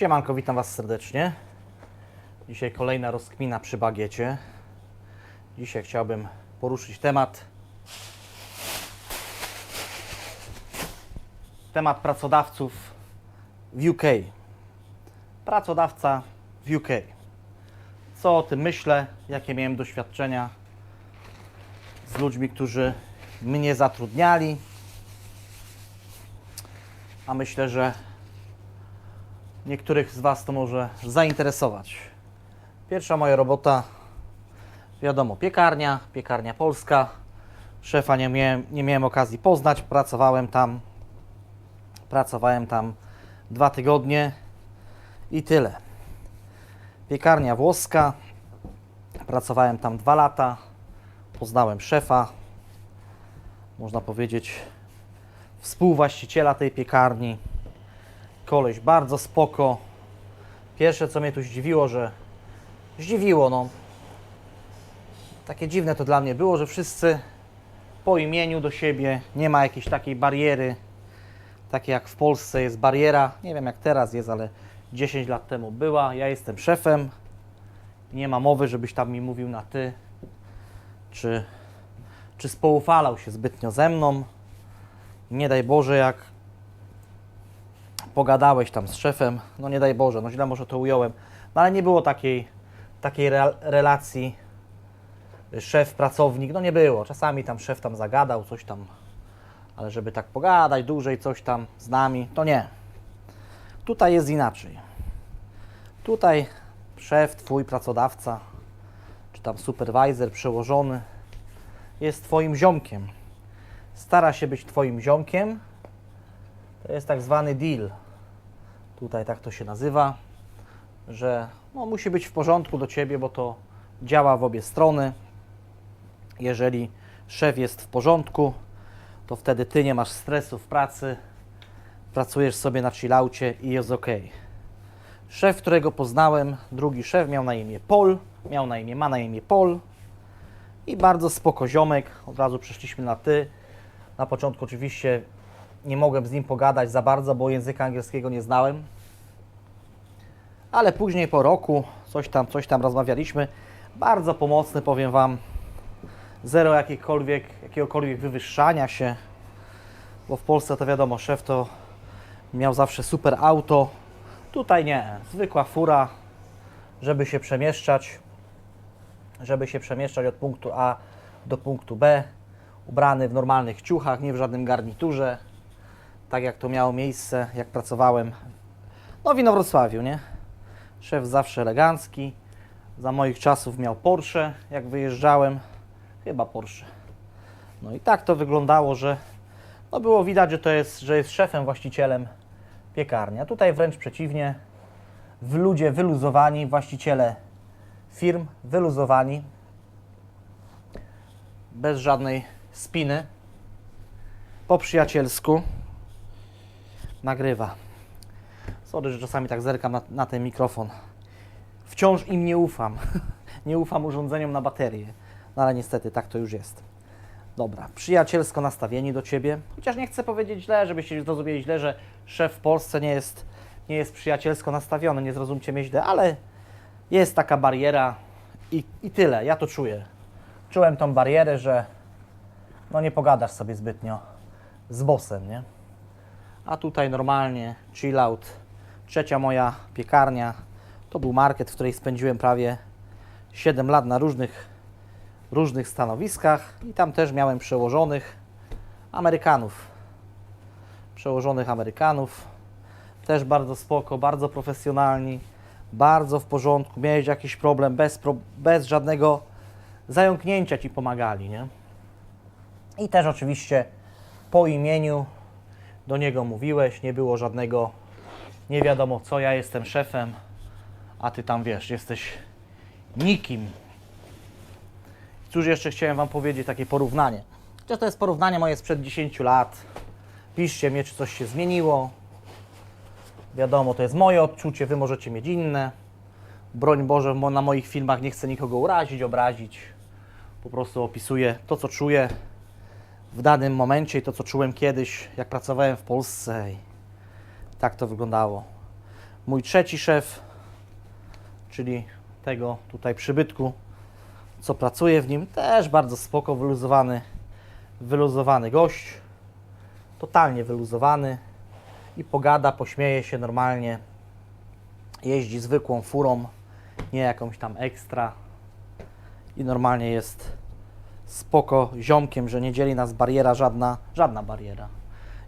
Siemanko, witam Was serdecznie. Dzisiaj kolejna rozkmina przy bagiecie. Dzisiaj chciałbym poruszyć temat temat pracodawców w UK. Pracodawca w UK. Co o tym myślę, jakie miałem doświadczenia z ludźmi, którzy mnie zatrudniali. A myślę, że niektórych z Was to może zainteresować. Pierwsza moja robota, wiadomo, piekarnia, piekarnia polska. Szefa nie miałem, nie miałem okazji poznać, pracowałem tam. Pracowałem tam dwa tygodnie i tyle. Piekarnia włoska, pracowałem tam dwa lata. Poznałem szefa, można powiedzieć, współwłaściciela tej piekarni koleś bardzo spoko. Pierwsze co mnie tu zdziwiło, że zdziwiło no. Takie dziwne to dla mnie było, że wszyscy po imieniu do siebie, nie ma jakiejś takiej bariery, takie jak w Polsce jest bariera, nie wiem jak teraz jest, ale 10 lat temu była. Ja jestem szefem, nie ma mowy, żebyś tam mi mówił na ty, czy, czy spoufalał się zbytnio ze mną. Nie daj Boże, jak pogadałeś tam z szefem, no nie daj Boże, no źle może to ująłem, no ale nie było takiej, takiej re- relacji szef-pracownik, no nie było. Czasami tam szef tam zagadał, coś tam, ale żeby tak pogadać dłużej, coś tam z nami, to nie. Tutaj jest inaczej. Tutaj szef, twój pracodawca, czy tam supervisor, przełożony, jest twoim ziomkiem. Stara się być twoim ziomkiem, to jest tak zwany deal. Tutaj tak to się nazywa, że no, musi być w porządku do ciebie, bo to działa w obie strony. Jeżeli szef jest w porządku, to wtedy ty nie masz stresu w pracy, pracujesz sobie na chillaucie i jest ok. Szef, którego poznałem, drugi szef miał na imię Paul, miał na imię, ma na imię Paul i bardzo spoko ziomek, od razu przeszliśmy na ty. Na początku oczywiście nie mogłem z nim pogadać za bardzo, bo języka angielskiego nie znałem. Ale później po roku coś tam, coś tam rozmawialiśmy. Bardzo pomocny, powiem Wam. Zero jakiekolwiek, jakiegokolwiek wywyższania się. Bo w Polsce to wiadomo, szef to miał zawsze super auto. Tutaj nie, zwykła fura, żeby się przemieszczać. Żeby się przemieszczać od punktu A do punktu B. Ubrany w normalnych ciuchach, nie w żadnym garniturze tak jak to miało miejsce, jak pracowałem no w Inowrocławiu, nie? Szef zawsze elegancki. Za moich czasów miał Porsche, jak wyjeżdżałem. Chyba Porsche. No i tak to wyglądało, że no było widać, że to jest, że jest szefem, właścicielem piekarni. A tutaj wręcz przeciwnie. W ludzie wyluzowani, właściciele firm wyluzowani. Bez żadnej spiny. Po przyjacielsku nagrywa. Sorry, że czasami tak zerkam na, na ten mikrofon. Wciąż im nie ufam. nie ufam urządzeniom na baterię. No ale niestety tak to już jest. Dobra, przyjacielsko nastawieni do Ciebie. Chociaż nie chcę powiedzieć źle, żebyście zrozumieli źle, że szef w Polsce nie jest, nie jest przyjacielsko nastawiony, nie zrozumcie mnie źle, ale jest taka bariera i, i tyle, ja to czuję. Czułem tą barierę, że no nie pogadasz sobie zbytnio z bossem, nie? A tutaj normalnie chill out. Trzecia moja piekarnia to był market, w której spędziłem prawie 7 lat na różnych, różnych stanowiskach i tam też miałem przełożonych Amerykanów. Przełożonych Amerykanów. Też bardzo spoko, bardzo profesjonalni, bardzo w porządku. Miałeś jakiś problem, bez, pro, bez żadnego zająknięcia ci pomagali, nie? I też oczywiście po imieniu do niego mówiłeś, nie było żadnego nie wiadomo co, ja jestem szefem, a ty tam wiesz, jesteś nikim. Cóż jeszcze chciałem Wam powiedzieć, takie porównanie. Chociaż to jest porównanie moje sprzed 10 lat. Piszcie mnie, czy coś się zmieniło. Wiadomo, to jest moje odczucie, Wy możecie mieć inne. Broń Boże, mo- na moich filmach nie chcę nikogo urazić, obrazić. Po prostu opisuję to, co czuję w danym momencie i to, co czułem kiedyś, jak pracowałem w Polsce. I tak to wyglądało. mój trzeci szef, czyli tego tutaj przybytku, co pracuje w nim, też bardzo spoko, wyluzowany, wyluzowany gość, totalnie wyluzowany i pogada, pośmieje się normalnie, jeździ zwykłą furą, nie jakąś tam ekstra i normalnie jest spoko ziomkiem, że nie dzieli nas bariera żadna, żadna bariera.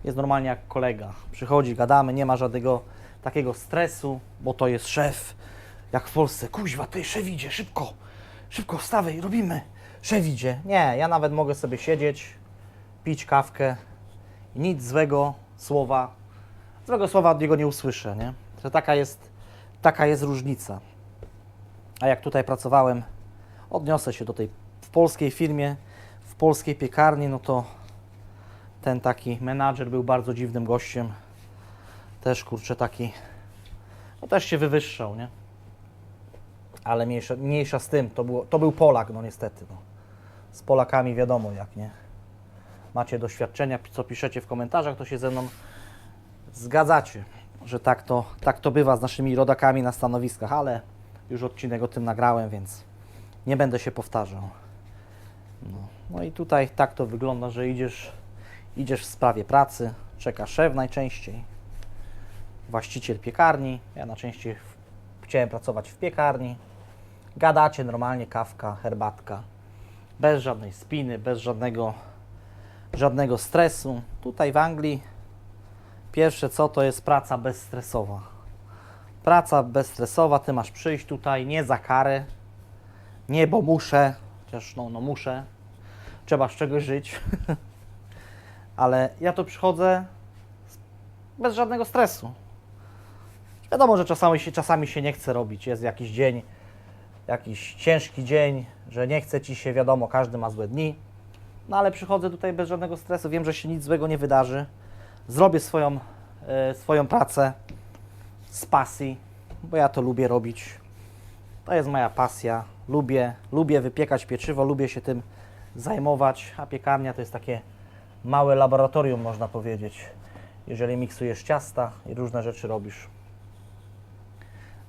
Jest normalnie jak kolega. Przychodzi, gadamy, nie ma żadnego takiego stresu, bo to jest szef. Jak w Polsce, kuźwa, ty szef idzie, szybko, szybko wstawaj, robimy. Szef idzie. Nie, ja nawet mogę sobie siedzieć, pić kawkę i nic złego słowa, złego słowa od niego nie usłyszę, nie? To taka jest, taka jest różnica. A jak tutaj pracowałem, odniosę się do tej polskiej firmie, w polskiej piekarni, no to ten taki menadżer był bardzo dziwnym gościem. Też kurczę taki, no też się wywyższał, nie? Ale mniejsza, mniejsza z tym, to, było, to był Polak, no niestety. No. Z Polakami wiadomo jak, nie? Macie doświadczenia, co piszecie w komentarzach, to się ze mną zgadzacie, że tak to, tak to bywa z naszymi rodakami na stanowiskach, ale już odcinek o tym nagrałem, więc nie będę się powtarzał. No, no i tutaj tak to wygląda, że idziesz, idziesz w sprawie pracy, czeka szef najczęściej, właściciel piekarni, ja najczęściej chciałem pracować w piekarni, gadacie normalnie, kawka, herbatka, bez żadnej spiny, bez żadnego, żadnego stresu. Tutaj w Anglii pierwsze co to jest praca bezstresowa. Praca bezstresowa, ty masz przyjść tutaj nie za karę, nie bo muszę, chociaż no, no muszę, trzeba z czegoś żyć, ale ja tu przychodzę bez żadnego stresu. Wiadomo, że czasami się, czasami się nie chce robić, jest jakiś dzień, jakiś ciężki dzień, że nie chce ci się, wiadomo, każdy ma złe dni, no ale przychodzę tutaj bez żadnego stresu, wiem, że się nic złego nie wydarzy, zrobię swoją, e, swoją pracę z pasji, bo ja to lubię robić. To jest moja pasja. Lubię, lubię wypiekać pieczywo, lubię się tym zajmować, a piekarnia to jest takie małe laboratorium, można powiedzieć. Jeżeli miksujesz ciasta i różne rzeczy robisz.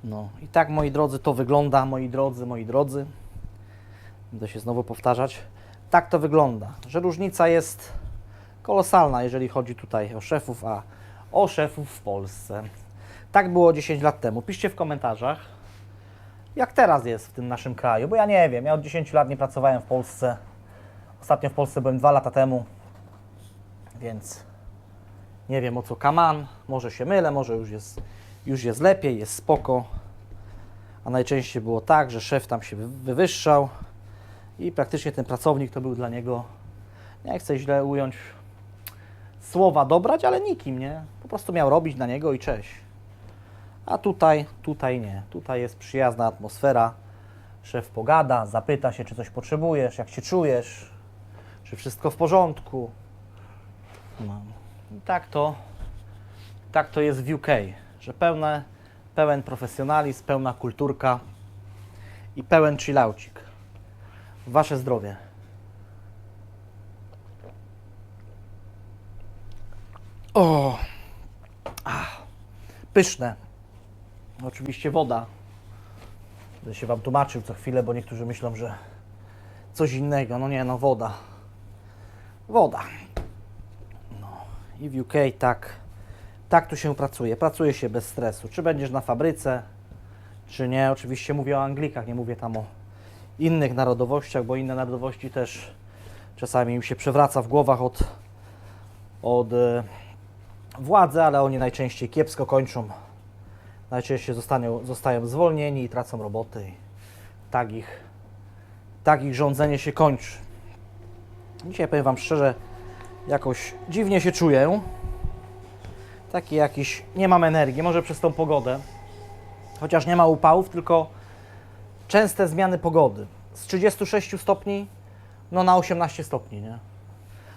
No i tak, moi drodzy, to wygląda, moi drodzy, moi drodzy. Będę się znowu powtarzać. Tak to wygląda, że różnica jest kolosalna, jeżeli chodzi tutaj o szefów, a o szefów w Polsce. Tak było 10 lat temu. Piszcie w komentarzach, jak teraz jest w tym naszym kraju, bo ja nie wiem, ja od 10 lat nie pracowałem w Polsce. Ostatnio w Polsce byłem 2 lata temu, więc nie wiem o co kaman, może się mylę, może już jest, już jest lepiej, jest spoko. A najczęściej było tak, że szef tam się wy- wywyższał i praktycznie ten pracownik to był dla niego, nie chcę źle ująć, słowa dobrać, ale nikim, nie? Po prostu miał robić na niego i cześć. A tutaj, tutaj nie. Tutaj jest przyjazna atmosfera. Szef pogada, zapyta się, czy coś potrzebujesz, jak się czujesz, czy wszystko w porządku. No. I tak to, tak to jest w UK, że pełne, pełen profesjonalizm, pełna kulturka i pełen chillaucik. Wasze zdrowie. O! Ach, pyszne. Oczywiście woda. Będę się Wam tłumaczył co chwilę, bo niektórzy myślą, że coś innego. No nie, no woda. Woda. No i w UK tak, tak tu się pracuje. Pracuje się bez stresu. Czy będziesz na fabryce, czy nie. Oczywiście mówię o Anglikach, nie mówię tam o innych narodowościach, bo inne narodowości też czasami im się przewraca w głowach od, od e, władzy, ale oni najczęściej kiepsko kończą najczęściej zostaną, zostają zwolnieni i tracą roboty. Tak ich, tak ich rządzenie się kończy. Dzisiaj powiem Wam szczerze, jakoś dziwnie się czuję. Taki jakiś, nie mam energii, może przez tą pogodę. Chociaż nie ma upałów, tylko częste zmiany pogody. Z 36 stopni, no na 18 stopni, nie?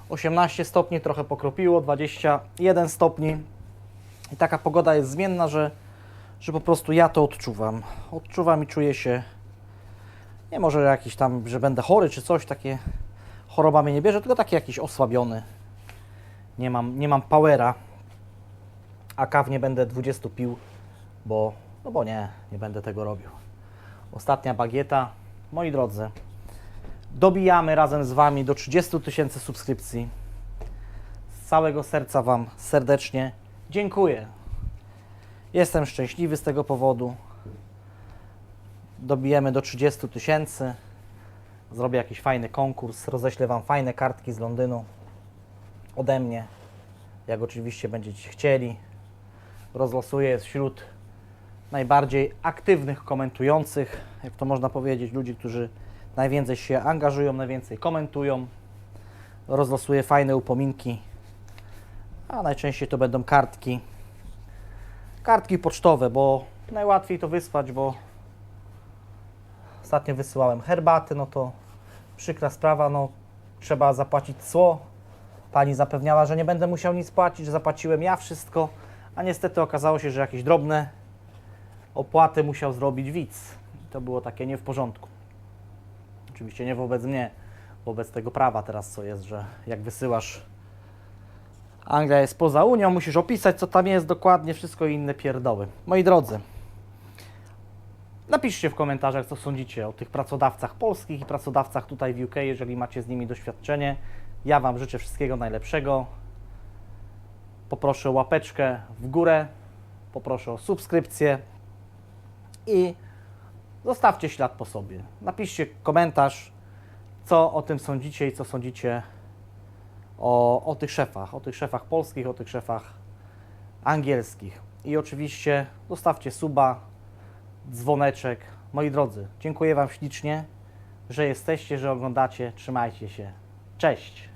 18 stopni, trochę pokropiło, 21 stopni. I taka pogoda jest zmienna, że że po prostu ja to odczuwam. Odczuwam i czuję się, nie może jakiś tam, że będę chory czy coś, takie choroba mnie nie bierze, tylko taki jakiś osłabiony. Nie mam, nie mam powera, a kaw nie będę 20 pił, bo, no bo nie, nie będę tego robił. Ostatnia bagieta. Moi drodzy, dobijamy razem z Wami do 30 tysięcy subskrypcji. Z całego serca Wam serdecznie dziękuję. Jestem szczęśliwy z tego powodu. Dobijemy do 30 tysięcy. Zrobię jakiś fajny konkurs. Roześlę Wam fajne kartki z Londynu ode mnie. Jak oczywiście będziecie chcieli. Rozlosuję wśród najbardziej aktywnych komentujących, jak to można powiedzieć, ludzi, którzy najwięcej się angażują, najwięcej komentują. Rozlosuję fajne upominki, a najczęściej to będą kartki. Kartki pocztowe, bo najłatwiej to wysłać, bo ostatnio wysyłałem herbaty, no to przykra sprawa, no trzeba zapłacić cło. Pani zapewniała, że nie będę musiał nic płacić, że zapłaciłem ja wszystko, a niestety okazało się, że jakieś drobne opłaty musiał zrobić widz. To było takie nie w porządku. Oczywiście nie wobec mnie, wobec tego prawa teraz co jest, że jak wysyłasz Anglia jest poza Unią, musisz opisać co tam jest dokładnie, wszystko inne pierdoły. Moi drodzy, napiszcie w komentarzach co sądzicie o tych pracodawcach polskich i pracodawcach tutaj w UK, jeżeli macie z nimi doświadczenie. Ja Wam życzę wszystkiego najlepszego. Poproszę o łapeczkę w górę, poproszę o subskrypcję i zostawcie ślad po sobie. Napiszcie komentarz, co o tym sądzicie i co sądzicie o, o tych szefach, o tych szefach polskich, o tych szefach angielskich. I oczywiście zostawcie suba, dzwoneczek. Moi drodzy, dziękuję Wam ślicznie, że jesteście, że oglądacie. Trzymajcie się. Cześć!